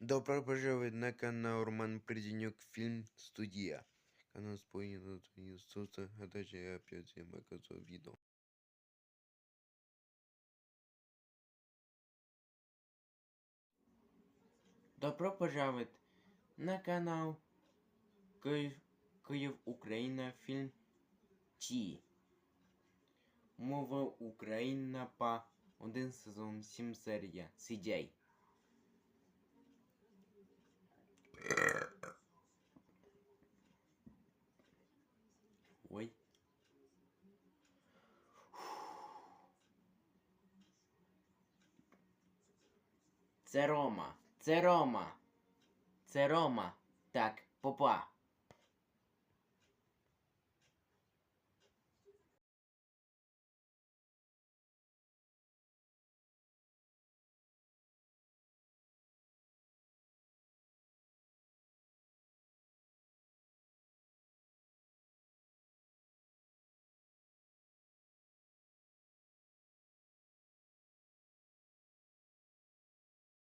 Добро пожаловать на канал Роман Приденюк Фильм Студия. Канал спойлеров Иисуса, а также я опять всем показываю видео. Добро пожаловать на канал Київ, Київ Україна Фильм Ті. Мова Україна по один сезон 7 серія. Сидяй. Ой. Це Рома. Це Рома. Це Рома. Так, попа.